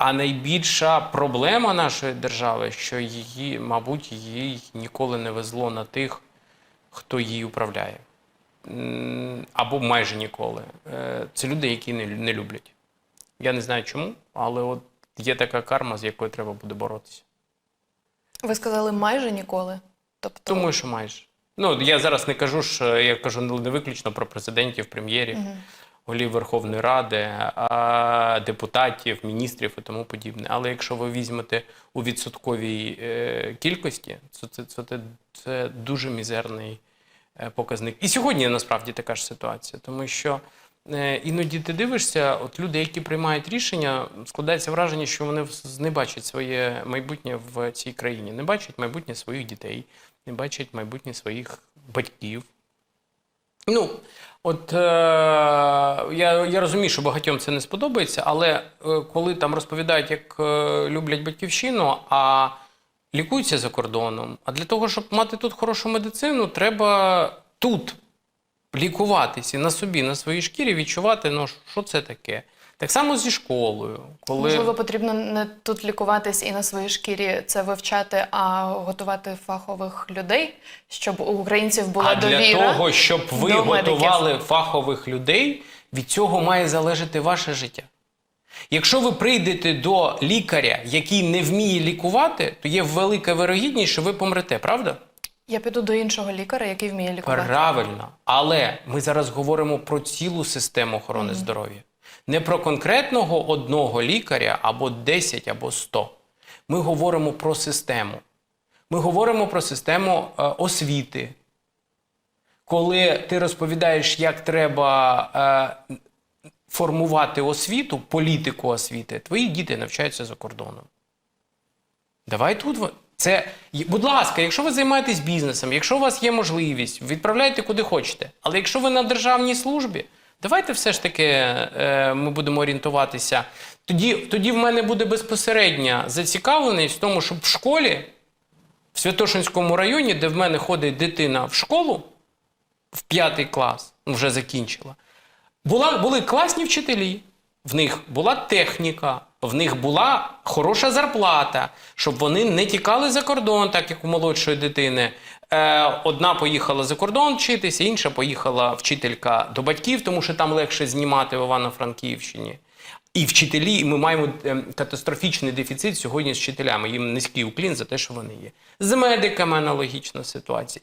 А найбільша проблема нашої держави, що її, мабуть, її ніколи не везло на тих, хто її управляє. Або майже ніколи. Е, Це люди, які не, не люблять. Я не знаю чому, але от є така карма, з якою треба буде боротися. Ви сказали майже ніколи. Тобто, Думаю, що майже. Ну, я зараз не кажу, що я кажу не виключно про президентів, прем'єрів, голів Верховної Ради, депутатів, міністрів і тому подібне. Але якщо ви візьмете у відсотковій е, кількості, то це, це, це, це дуже мізерний е, показник. І сьогодні насправді така ж ситуація, тому що е, іноді ти дивишся, от люди, які приймають рішення, складається враження, що вони не бачать своє майбутнє в цій країні, не бачать майбутнє своїх дітей, не бачать майбутнє своїх батьків. Ну, от е, я, я розумію, що багатьом це не сподобається, але е, коли там розповідають, як е, люблять батьківщину, а лікуються за кордоном. А для того, щоб мати тут хорошу медицину, треба тут лікуватися на собі, на своїй шкірі, відчувати, ну, що це таке. Так само зі школою. Коли... можливо, потрібно не тут лікуватись і на своїй шкірі це вивчати, а готувати фахових людей, щоб у українців була а довіра. для того, щоб ви до медиків. готували фахових людей, від цього має залежати ваше життя. Якщо ви прийдете до лікаря, який не вміє лікувати, то є велика вирогідність, що ви помрете, правда? Я піду до іншого лікаря, який вміє лікувати. Правильно. Але ми зараз говоримо про цілу систему охорони здоров'я. Не про конкретного одного лікаря або 10, або 100. Ми говоримо про систему. Ми говоримо про систему е, освіти. Коли ти розповідаєш, як треба е, формувати освіту, політику освіти, твої діти навчаються за кордоном. Давай тут. Це, будь ласка, якщо ви займаєтесь бізнесом, якщо у вас є можливість, відправляйте куди хочете. Але якщо ви на державній службі, давайте все ж таки е, ми будемо орієнтуватися. Тоді, тоді в мене буде безпосередня зацікавленість в тому, щоб в школі, в Святошинському районі, де в мене ходить дитина в школу, в п'ятий клас, ну, вже закінчила, була, були класні вчителі, в них була техніка, в них була хороша зарплата, щоб вони не тікали за кордон, так як у молодшої дитини. Е, одна поїхала за кордон вчитися, інша поїхала вчителька до батьків, тому що там легше знімати в Івано-Франківщині. І вчителі, і ми маємо ем, катастрофічний дефіцит сьогодні з вчителями. Їм низький уклін за те, що вони є. З медиками аналогічна ситуація.